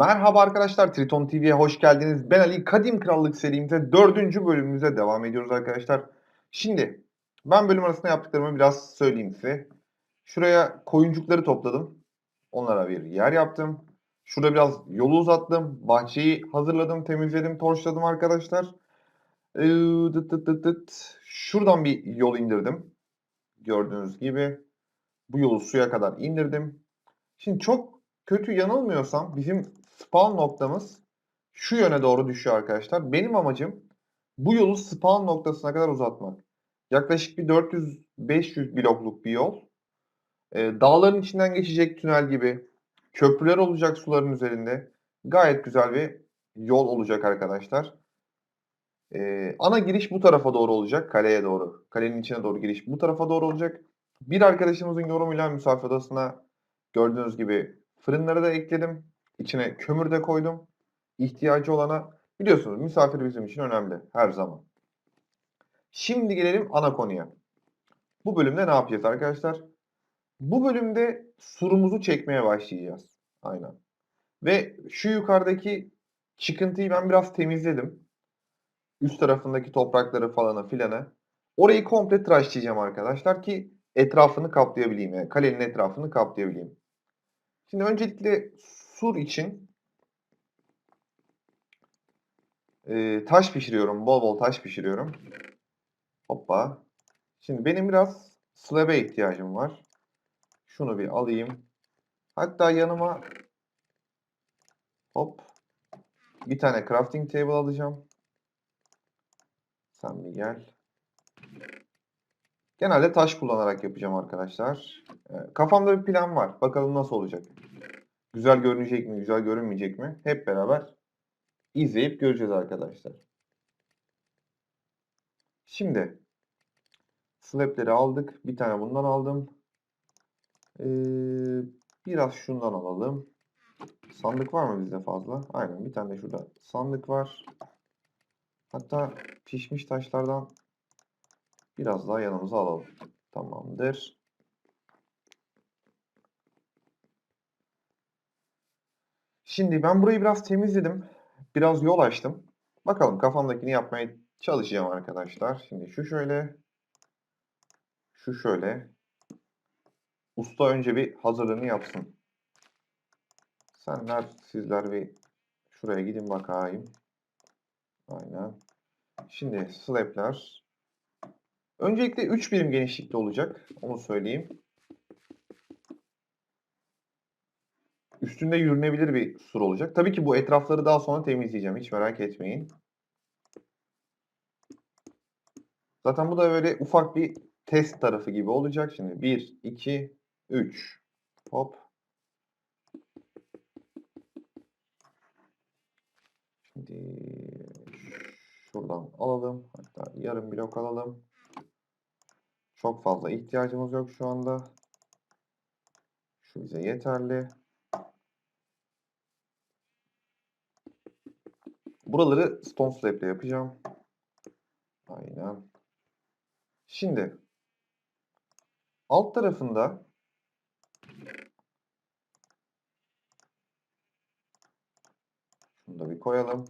Merhaba arkadaşlar, Triton TV'ye hoş geldiniz. Ben Ali, Kadim Krallık serimize dördüncü bölümümüze devam ediyoruz arkadaşlar. Şimdi ben bölüm arasında yaptıklarımı biraz söyleyeyim size. Şuraya koyuncukları topladım. Onlara bir yer yaptım. Şurada biraz yolu uzattım. Bahçeyi hazırladım, temizledim, torçladım arkadaşlar. Şuradan bir yol indirdim. Gördüğünüz gibi. Bu yolu suya kadar indirdim. Şimdi çok kötü yanılmıyorsam bizim spawn noktamız şu yöne doğru düşüyor arkadaşlar. Benim amacım bu yolu spawn noktasına kadar uzatmak. Yaklaşık bir 400-500 blokluk bir yol. Ee, dağların içinden geçecek tünel gibi. Köprüler olacak suların üzerinde. Gayet güzel bir yol olacak arkadaşlar. Ee, ana giriş bu tarafa doğru olacak. Kaleye doğru. Kalenin içine doğru giriş bu tarafa doğru olacak. Bir arkadaşımızın yorumuyla misafir odasına gördüğünüz gibi fırınları da ekledim. İçine kömür de koydum. İhtiyacı olana biliyorsunuz misafir bizim için önemli her zaman. Şimdi gelelim ana konuya. Bu bölümde ne yapacağız arkadaşlar? Bu bölümde surumuzu çekmeye başlayacağız. Aynen. Ve şu yukarıdaki çıkıntıyı ben biraz temizledim. Üst tarafındaki toprakları falanı filanı. Orayı komple tıraşlayacağım arkadaşlar ki etrafını kaplayabileyim. Yani kalenin etrafını kaplayabileyim. Şimdi öncelikle sur için e, taş pişiriyorum. Bol bol taş pişiriyorum. Hoppa. Şimdi benim biraz slab'e ihtiyacım var. Şunu bir alayım. Hatta yanıma hop bir tane crafting table alacağım. Sen bir gel. Genelde taş kullanarak yapacağım arkadaşlar. Ee, Kafamda bir plan var. Bakalım nasıl olacak. Güzel görünecek mi, güzel görünmeyecek mi? Hep beraber izleyip göreceğiz arkadaşlar. Şimdi slab'leri aldık. Bir tane bundan aldım. Ee, biraz şundan alalım. Sandık var mı bizde fazla? Aynen bir tane de şurada sandık var. Hatta pişmiş taşlardan biraz daha yanımıza alalım. Tamamdır. Şimdi ben burayı biraz temizledim. Biraz yol açtım. Bakalım kafamdakini yapmaya çalışacağım arkadaşlar. Şimdi şu şöyle. Şu şöyle. Usta önce bir hazırlığını yapsın. Senler sizler bir şuraya gidin bakayım. Aynen. Şimdi slab'ler. Öncelikle 3 birim genişlikte olacak. Onu söyleyeyim. Üstünde yürünebilir bir sur olacak. Tabii ki bu etrafları daha sonra temizleyeceğim. Hiç merak etmeyin. Zaten bu da böyle ufak bir test tarafı gibi olacak. Şimdi 1, 2, 3. Hop. Şimdi şuradan alalım. Hatta yarım blok alalım. Çok fazla ihtiyacımız yok şu anda. Şu bize yeterli. Buraları stone slab ile yapacağım. Aynen. Şimdi alt tarafında şunu da bir koyalım.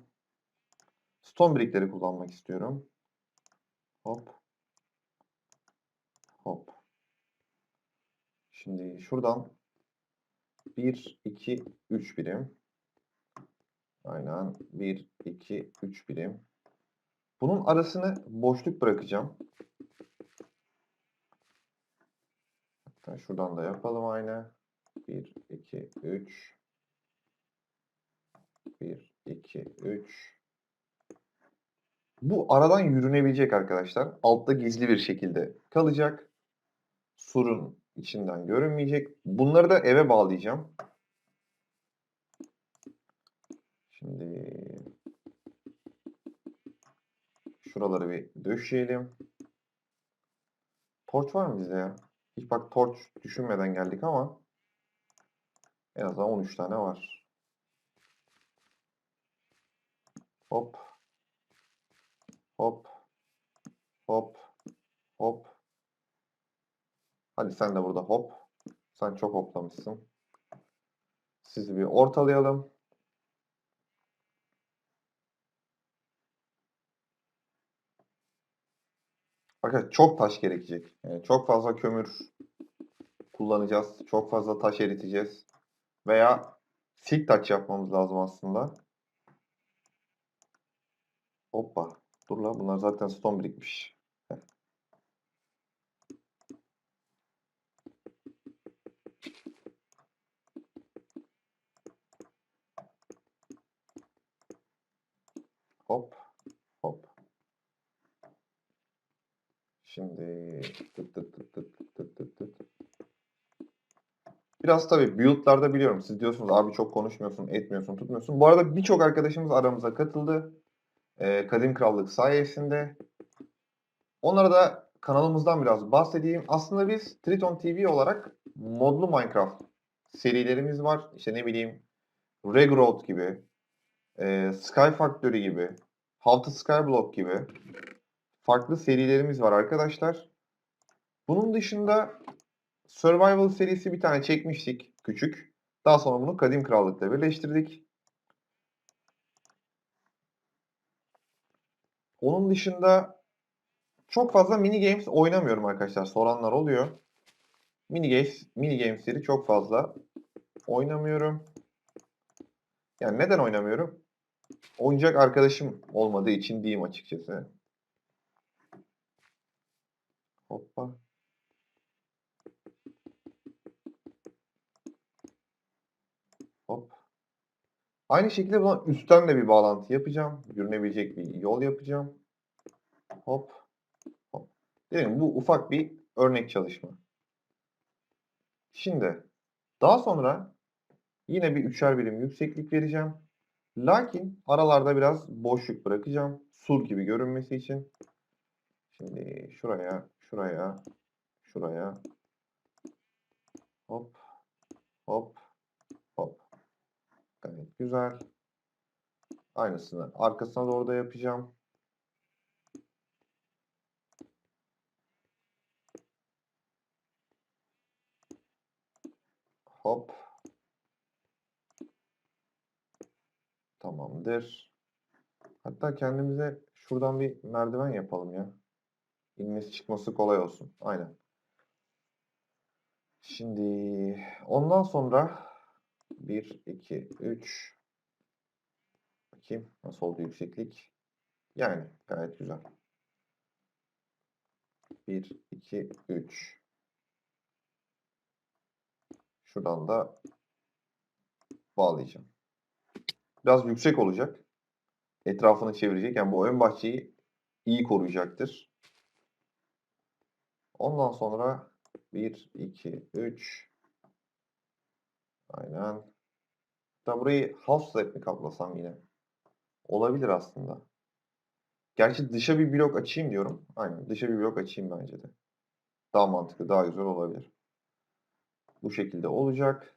Stone brickleri kullanmak istiyorum. Hop. Hop. Şimdi şuradan 1, 2, 3 birim. Aynen. 1, 2, 3 birim. Bunun arasını boşluk bırakacağım. Hatta şuradan da yapalım aynı. 1, 2, 3. 1, 2, 3. Bu aradan yürünebilecek arkadaşlar. Altta gizli bir şekilde kalacak. Surun içinden görünmeyecek. Bunları da eve bağlayacağım. Şimdi şuraları bir döşeyelim. Torç var mı bizde ya? Hiç bak torç düşünmeden geldik ama en azından 13 tane var. Hop. Hop. Hop. Hop. Hadi sen de burada hop. Sen çok hoplamışsın. Sizi bir ortalayalım. Arkadaşlar çok taş gerekecek. Yani çok fazla kömür kullanacağız. Çok fazla taş eriteceğiz. Veya silk taç yapmamız lazım aslında. Hoppa. Dur la bunlar zaten stone birikmiş. Heh. Hop. Hop. Şimdi tıt tıt tıt tıt tıt tıt tıt. Biraz tabii build'larda biliyorum. Siz diyorsunuz abi çok konuşmuyorsun, etmiyorsun, tutmuyorsun. Bu arada birçok arkadaşımız aramıza katıldı. Ee, Kadim Krallık sayesinde. Onlara da kanalımızdan biraz bahsedeyim. Aslında biz Triton TV olarak modlu Minecraft serilerimiz var. İşte ne bileyim Regrowth gibi, e, Sky Factory gibi, How to Skyblock gibi farklı serilerimiz var arkadaşlar. Bunun dışında Survival serisi bir tane çekmiştik küçük. Daha sonra bunu Kadim Krallık'la birleştirdik. Onun dışında çok fazla mini games oynamıyorum arkadaşlar. Soranlar oluyor. Mini games, mini games'leri çok fazla oynamıyorum. Yani neden oynamıyorum? Oynayacak arkadaşım olmadığı için diyeyim açıkçası. Hoppa. Hop. Aynı şekilde buna üstten de bir bağlantı yapacağım. Yürünebilecek bir yol yapacağım. Hop. Hop. Dedim bu ufak bir örnek çalışma. Şimdi daha sonra yine bir üçer birim yükseklik vereceğim. Lakin aralarda biraz boşluk bırakacağım. Sur gibi görünmesi için. Şimdi şuraya, şuraya, şuraya. Hop. Hop. Hop. Gayet güzel. Aynısını arkasına doğru da yapacağım. Hop. Tamamdır. Hatta kendimize şuradan bir merdiven yapalım ya. İnmesi çıkması kolay olsun. Aynen. Şimdi ondan sonra 1, 2, 3 Bakayım nasıl oldu yükseklik. Yani gayet güzel. 1, 2, 3 Şuradan da bağlayacağım. Biraz yüksek olacak. Etrafını çevirecek. Yani bu ön bahçeyi iyi koruyacaktır. Ondan sonra 1, 2, 3 Aynen. Hatta burayı house mi kaplasam yine? Olabilir aslında. Gerçi dışa bir blok açayım diyorum. Aynen dışa bir blok açayım bence de. Daha mantıklı, daha güzel olabilir. Bu şekilde olacak.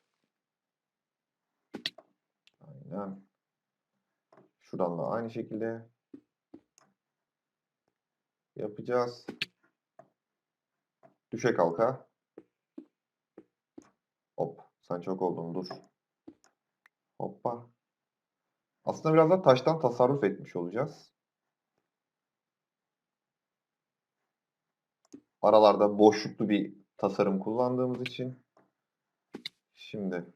Aynen. Şuradan da aynı şekilde yapacağız. Düşe kalka. Hop. Sen çok oldun dur. Hoppa. Aslında biraz da taştan tasarruf etmiş olacağız. Aralarda boşluklu bir tasarım kullandığımız için. Şimdi.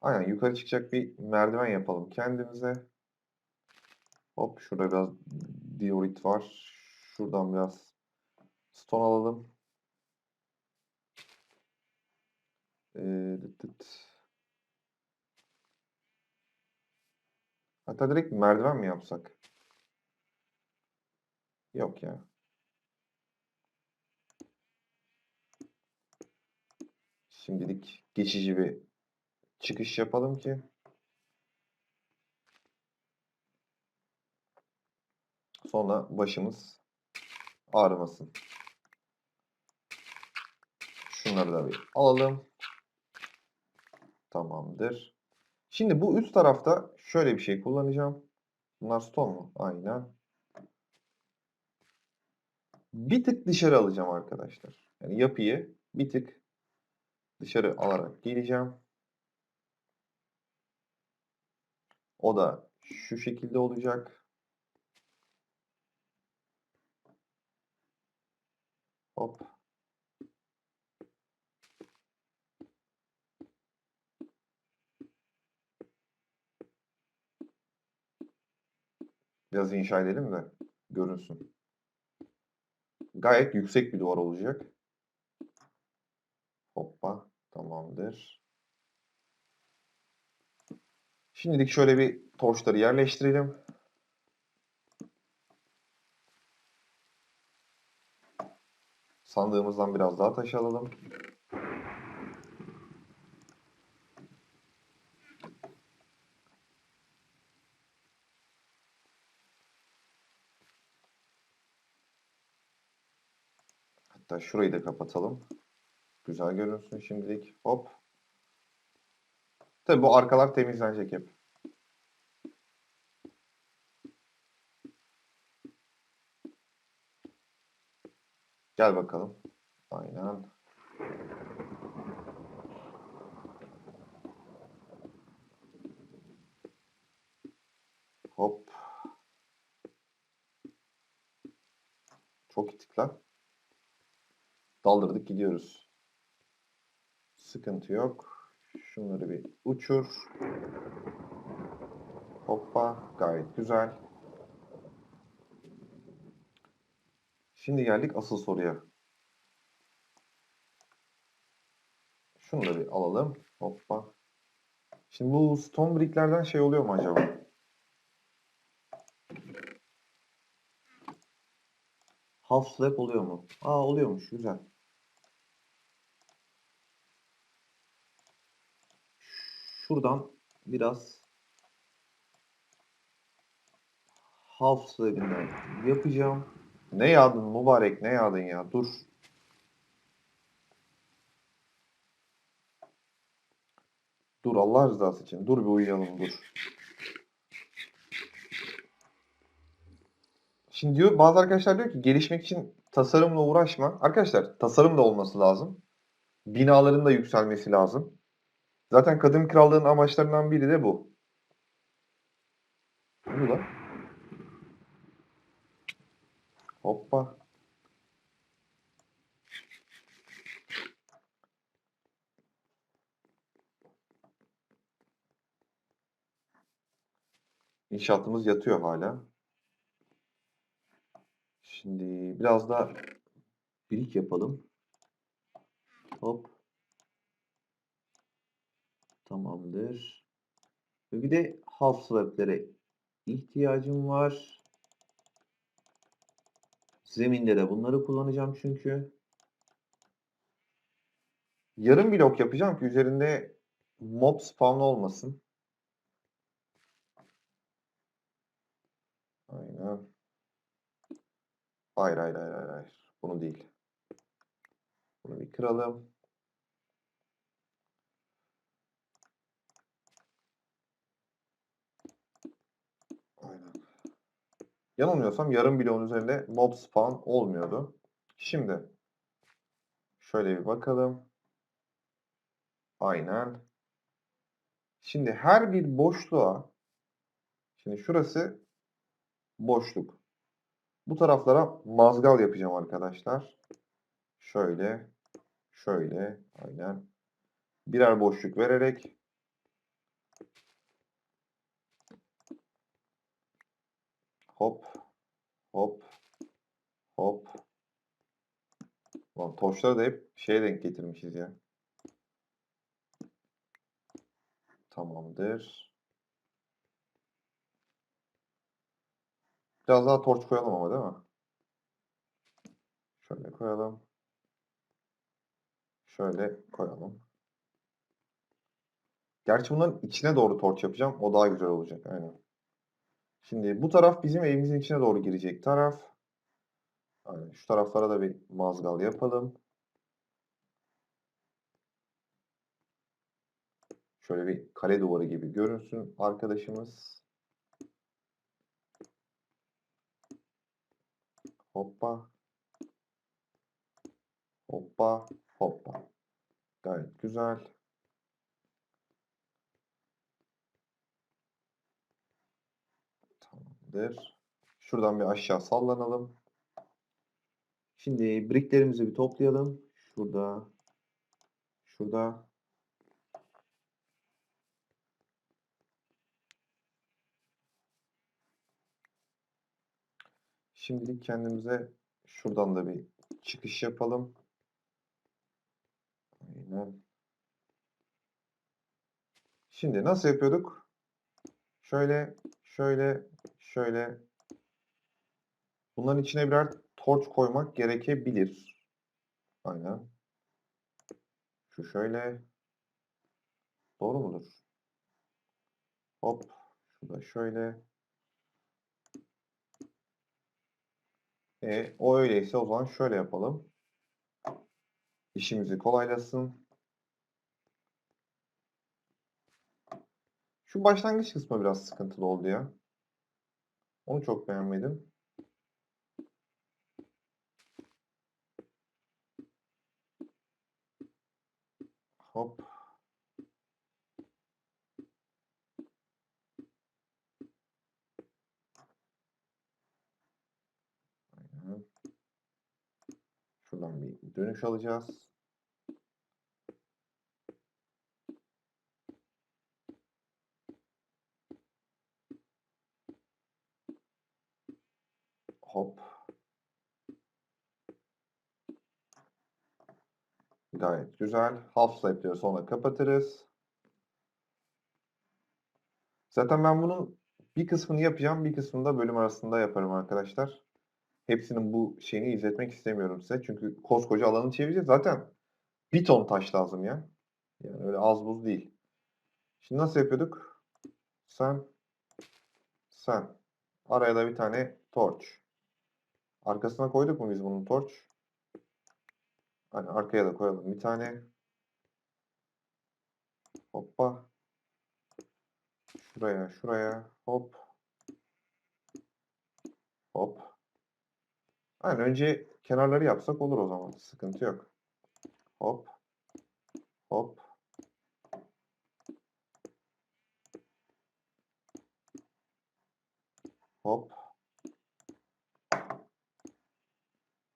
Aynen yukarı çıkacak bir merdiven yapalım kendimize. Hop şurada biraz diorit var. Şuradan biraz stone alalım. Ee. Hatta direkt merdiven mi yapsak? Yok ya. Şimdilik geçici bir çıkış yapalım ki sonra başımız ağrımasın. Şunları da bir alalım. Tamamdır. Şimdi bu üst tarafta şöyle bir şey kullanacağım. Bunlar stone mu? Aynen. Bir tık dışarı alacağım arkadaşlar. Yani yapıyı bir tık dışarı alarak geleceğim. O da şu şekilde olacak. Hop. Biraz inşa edelim de görünsün. Gayet yüksek bir duvar olacak. Hoppa. Tamamdır. Şimdilik şöyle bir torçları yerleştirelim. Sandığımızdan biraz daha taş alalım. Hatta şurayı da kapatalım. Güzel görünsün şimdilik. Hop. Tabii bu arkalar temizlenecek hep. Gel bakalım. Aynen. Hop. Çok itik lan. Daldırdık gidiyoruz. Sıkıntı yok. Şunları bir uçur. Hoppa. Gayet güzel. Şimdi geldik asıl soruya. Şunu da bir alalım. Hoppa. Şimdi bu stone bricklerden şey oluyor mu acaba? Half slab oluyor mu? Aa oluyormuş. Güzel. Şuradan biraz half slab'inden yapacağım. Ne yağdın mübarek ne yağdın ya dur. Dur Allah rızası için dur bir uyuyalım dur. Şimdi diyor bazı arkadaşlar diyor ki gelişmek için tasarımla uğraşma. Arkadaşlar tasarım da olması lazım. Binaların da yükselmesi lazım. Zaten Kadim Krallığın amaçlarından biri de bu. Bu da. Hoppa. İnşaatımız yatıyor hala. Şimdi biraz da birik yapalım. Hop. Tamamdır. Ve bir de half slab'lere ihtiyacım var. Zeminde de bunları kullanacağım çünkü. Yarım blok yapacağım ki üzerinde mob spawn olmasın. Aynen. Hayır hayır hayır hayır. Bunu değil. Bunu bir kıralım. Yanılmıyorsam yarım bloğun üzerinde mob spawn olmuyordu. Şimdi şöyle bir bakalım. Aynen. Şimdi her bir boşluğa şimdi şurası boşluk. Bu taraflara mazgal yapacağım arkadaşlar. Şöyle, şöyle, aynen. Birer boşluk vererek hop, hop, hop. Lan toşları da hep şeye denk getirmişiz ya. Tamamdır. Biraz daha torç koyalım ama değil mi? Şöyle koyalım. Şöyle koyalım. Gerçi bunların içine doğru torç yapacağım. O daha güzel olacak. Aynen. Şimdi bu taraf bizim evimizin içine doğru girecek taraf. Aynen. Şu taraflara da bir mazgal yapalım. Şöyle bir kale duvarı gibi görünsün arkadaşımız. Hoppa. Hoppa. Hoppa. Gayet güzel. Tamamdır. Şuradan bir aşağı sallanalım. Şimdi bricklerimizi bir toplayalım. Şurada. Şurada. Şimdilik kendimize şuradan da bir çıkış yapalım. Aynen. Şimdi nasıl yapıyorduk? Şöyle, şöyle, şöyle. Bunların içine birer torç koymak gerekebilir. Aynen. Şu şöyle. Doğru mudur? Hop. Şurada şöyle. E, o öyleyse o zaman şöyle yapalım. İşimizi kolaylasın. Şu başlangıç kısmı biraz sıkıntılı oldu ya. Onu çok beğenmedim. Hop. Şuradan bir dönüş alacağız. Hop. Gayet güzel. Half slab diyor sonra kapatırız. Zaten ben bunun bir kısmını yapacağım, bir kısmını da bölüm arasında yaparım arkadaşlar. Hepsinin bu şeyini izletmek istemiyorum size. Çünkü koskoca alanı çevireceğiz. Zaten bir ton taş lazım ya. Yani öyle az buz değil. Şimdi nasıl yapıyorduk? Sen, sen. Araya da bir tane torç. Arkasına koyduk mu biz bunun torç? Hani arkaya da koyalım bir tane. Hoppa. Şuraya, şuraya. Hop. Hop. Yani önce kenarları yapsak olur o zaman. Sıkıntı yok. Hop. Hop. Hop.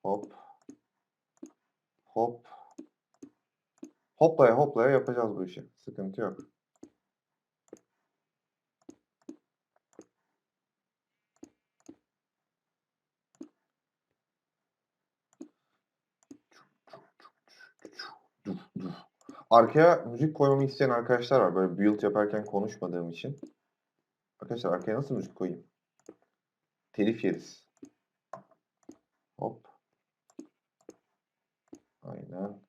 Hop. Hop. Hoplaya hoplaya yapacağız bu işi. Sıkıntı yok. Arkaya müzik koymamı isteyen arkadaşlar var. Böyle build yaparken konuşmadığım için. Arkadaşlar arkaya nasıl müzik koyayım? Telif yeriz. Hop. Aynen.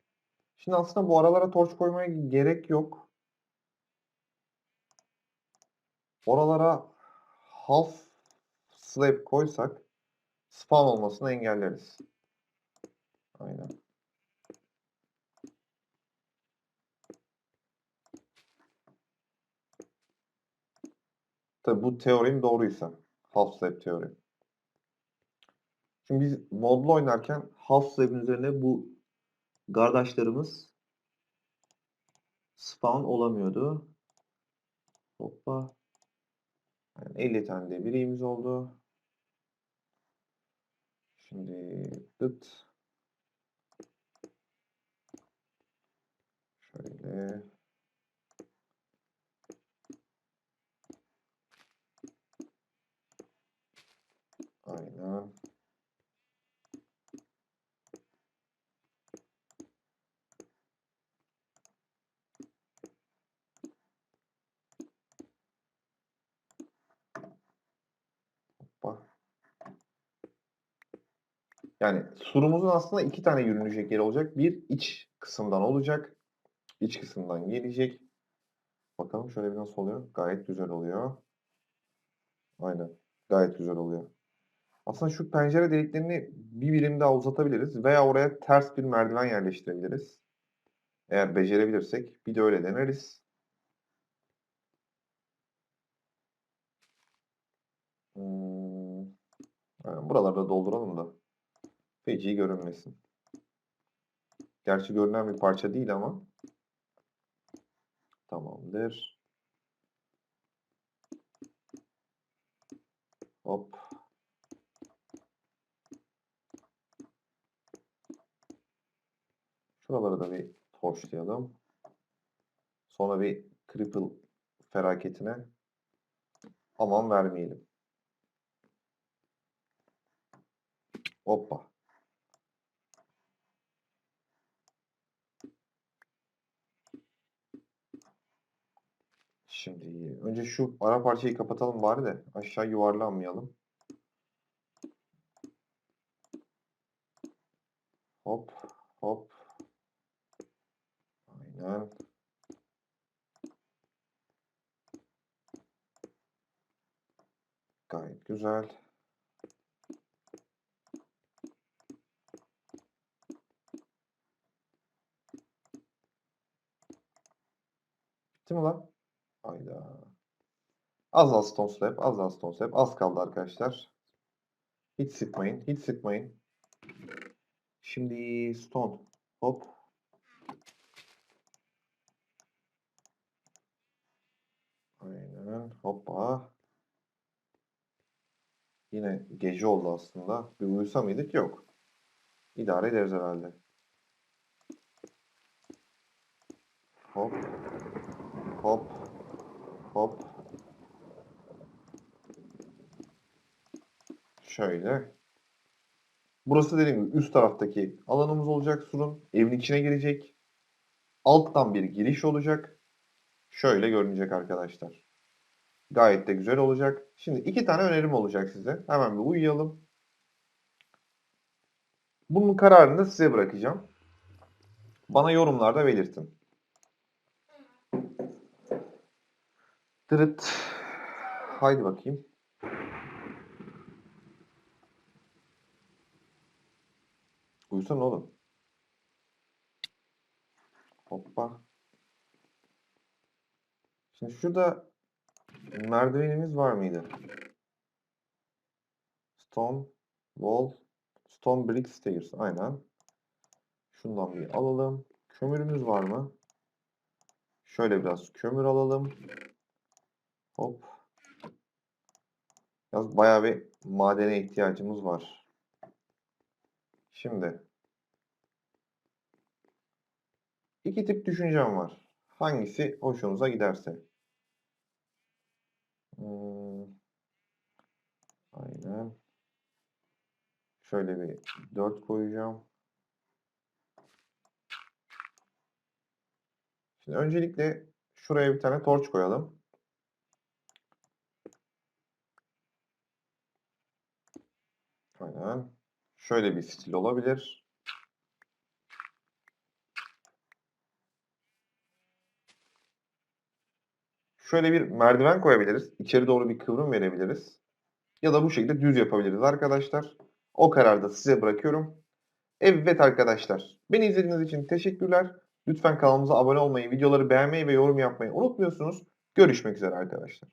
Şimdi aslında bu aralara torç koymaya gerek yok. Oralara half slab koysak spawn olmasını engelleriz. Aynen. Tabi bu teorim doğruysa. Half slab teorim. Şimdi biz modlu oynarken half slab'in üzerine bu kardeşlerimiz spawn olamıyordu. Hoppa. Yani 50 tane de bireğimiz oldu. Şimdi dıt. Şöyle. Aynen. Hoppa. Yani surumuzun aslında iki tane yürünecek yeri olacak. Bir iç kısımdan olacak. İç kısımdan gelecek. Bakalım şöyle bir nasıl oluyor. Gayet güzel oluyor. Aynen. Gayet güzel oluyor. Aslında şu pencere deliklerini bir birim daha uzatabiliriz. Veya oraya ters bir merdiven yerleştirebiliriz. Eğer becerebilirsek. Bir de öyle deneriz. Hmm. Aynen, buralarda dolduralım da. Feci görünmesin. Gerçi görünen bir parça değil ama. Tamamdır. Hop. Şuraları da bir torçlayalım. Sonra bir cripple felaketine aman vermeyelim. Hoppa. Şimdi önce şu ara parçayı kapatalım bari de aşağı yuvarlanmayalım. Hop hop. Aynen. Gayet güzel. Bitti mi lan? Az az stone slab, az az stone slab. Az kaldı arkadaşlar. Hiç sıkmayın, hiç sıkmayın. Şimdi stone. Hop. Aynen. Hoppa. Yine gece oldu aslında. Bir uyusa mıydık? Yok. İdare ederiz herhalde. Hop. Hop. Hop. Şöyle. Burası dediğim gibi üst taraftaki alanımız olacak surun. Evin içine girecek. Alttan bir giriş olacak. Şöyle görünecek arkadaşlar. Gayet de güzel olacak. Şimdi iki tane önerim olacak size. Hemen bir uyuyalım. Bunun kararını da size bırakacağım. Bana yorumlarda belirtin. Dırıt. Haydi bakayım. Uyusana oğlum. Hoppa. Şimdi şurada merdivenimiz var mıydı? Stone wall, stone brick stairs. Aynen. Şundan bir alalım. Kömürümüz var mı? Şöyle biraz kömür alalım. Hop. Yalnız bayağı bir madene ihtiyacımız var. Şimdi iki tip düşüncem var. Hangisi hoşunuza giderse. Hmm. Aynen. Şöyle bir 4 koyacağım. Şimdi öncelikle şuraya bir tane torç koyalım. Aynen. Şöyle bir stil olabilir. Şöyle bir merdiven koyabiliriz. İçeri doğru bir kıvrım verebiliriz. Ya da bu şekilde düz yapabiliriz arkadaşlar. O kararı da size bırakıyorum. Evet arkadaşlar. Beni izlediğiniz için teşekkürler. Lütfen kanalımıza abone olmayı, videoları beğenmeyi ve yorum yapmayı unutmuyorsunuz. Görüşmek üzere arkadaşlar.